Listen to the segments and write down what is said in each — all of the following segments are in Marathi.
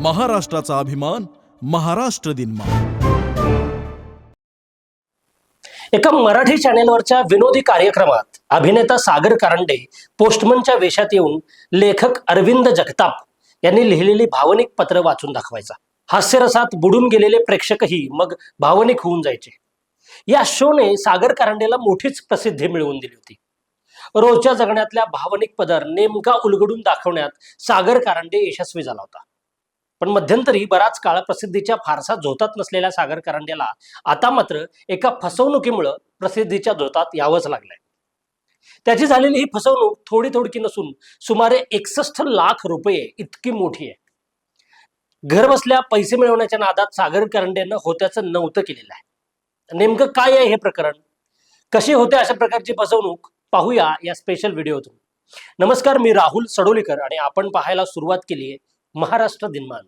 महाराष्ट्राचा अभिमान महाराष्ट्र दिन एका मराठी चॅनेलवरच्या विनोदी कार्यक्रमात अभिनेता सागर कारंडे पोस्टमनच्या वेशात येऊन लेखक अरविंद जगताप यांनी लिहिलेली भावनिक पत्र वाचून दाखवायचा. हास्यरसात बुडून गेलेले प्रेक्षकही मग भावनिक होऊन जायचे. या शोने सागर कारंडेला मोठीच प्रसिद्धी मिळवून दिली होती. रोजच्या जगण्यातल्या भावनिक पदर नेमका उलगडून दाखवण्यात सागर कारंडे यशस्वी झाला होता. पण मध्यंतरी बराच काळ प्रसिद्धीच्या फारसा झोतात नसलेल्या सागर करंड्याला आता मात्र एका फसवणुकीमुळं प्रसिद्धीच्या झोतात यावंच लागलंय. त्याची झालेली ही फसवणूक थोडी थोडकी नसून सुमारे एकसष्ट लाख रुपये इतकी मोठी आहे. घर बसल्या पैसे मिळवण्याच्या नादात सागर करंडेनं होत्याचं नव्हतं केलेलं आहे. नेमकं काय आहे हे प्रकरण? कशी होते अशा प्रकारची फसवणूक? पाहूया या स्पेशल व्हिडिओतून नमस्कार मी राहुल सडोलीकर आणि आपण पाहायला सुरुवात केली आहे महाराष्ट्र दिनमान.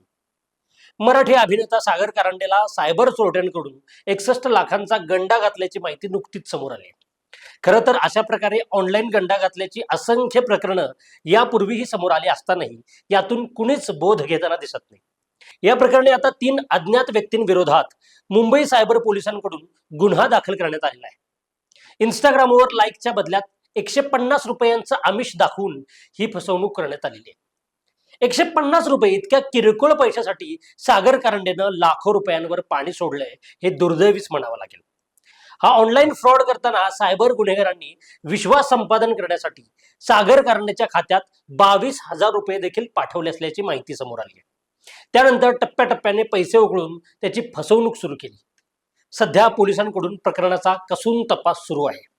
मराठी अभिनेता सागर कारंडेला सायबर चोरट्यांकडून एकसष्ट लाखांचा गंडा घातल्याची माहिती नुकतीच समोर आली. आहे. खरं तर अशा प्रकारे ऑनलाईन गंडा घातल्याची असंख्य प्रकरणं यापूर्वीही समोर आली असतानाही यातून कुणीच बोध घेताना दिसत नाही. या प्रकरणी आता तीन अज्ञात व्यक्तींविरोधात मुंबई सायबर पोलिसांकडून गुन्हा दाखल करण्यात आलेला आहे. इंस्टाग्रामवर लाईकच्या बदल्यात एकशे पन्नास रुपयांचं आमिष दाखवून ही फसवणूक करण्यात आलेली आहे. एकशे पन्नास रुपये इतक्या किरकोळ पैशासाठी सागर कारंडेनं लाखो रुपयांवर पाणी सोडलंय हे दुर्दैवीच म्हणावं लागेल. हा ऑनलाईन फ्रॉड करताना सायबर गुन्हेगारांनी विश्वास संपादन करण्यासाठी सागर कारंडेच्या खात्यात बावीस हजार रुपये देखील पाठवले असल्याची माहिती समोर आली आहे. त्यानंतर टप्प्याटप्प्याने पैसे उकळून त्याची फसवणूक सुरू केली. सध्या पोलिसांकडून प्रकरणाचा कसून तपास सुरू आहे.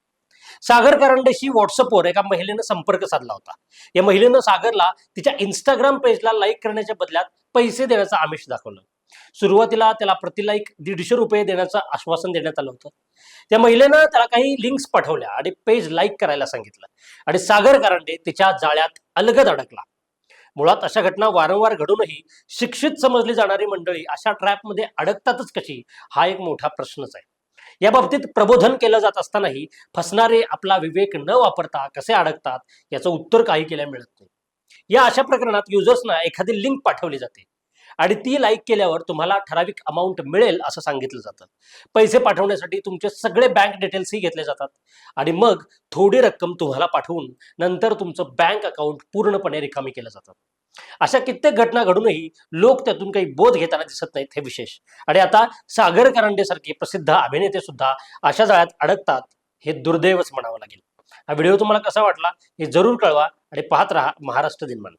सागर कारंडेशी व्हॉट्सअपवर एका महिलेनं संपर्क साधला होता. या महिलेनं सागरला तिच्या इंस्टाग्राम पेजला लाईक करण्याच्या बदल्यात पैसे देण्याचं आमिष दाखवलं. सुरुवातीला त्याला प्रतिलाईक दीडशे रुपये देण्याचं आश्वासन देण्यात आलं होतं. त्या महिलेनं त्याला काही लिंक्स पाठवल्या आणि पेज लाईक करायला सांगितलं आणि सागर कारंडे तिच्या जाळ्यात अलगद अडकला. मुळात अशा घटना वारंवार घडूनही शिक्षित समजली जाणारी मंडळी अशा ट्रॅपमध्ये अडकतातच कशी? हा एक मोठा प्रश्नच आहे. या बाबतीत प्रबोधन केलं जात असतानाही फसणारे आपला विवेक न वापरता कसे अडकतात याचं उत्तर काही केल्या मिळत नाही. या अशा प्रकरणात युजर्सना एखादी लिंक पाठवली जाते आणि ती लाईक केल्यावर तुम्हाला ठराविक अमाऊंट मिळेल असं सांगितलं जातं. पैसे पाठवण्यासाठी तुमचे सगळे बँक डिटेल्सही घेतले जातात आणि मग थोडी रक्कम तुम्हाला पाठवून नंतर तुमचं बँक अकाउंट पूर्णपणे रिकामी केलं जातं. अशा कित्येक घटना घडूनही लोक त्यातून काही बोध घेताना दिसत नाहीत हे विशेष. आणि आता सागर करंडे सारखे प्रसिद्ध अभिनेते सुद्धा अशा जाळ्यात अडकतात हे दुर्दैवच म्हणावं लागेल. हा व्हिडिओ तुम्हाला कसा वाटला हे जरूर कळवा आणि पाहत राहा महाराष्ट्र दिनमान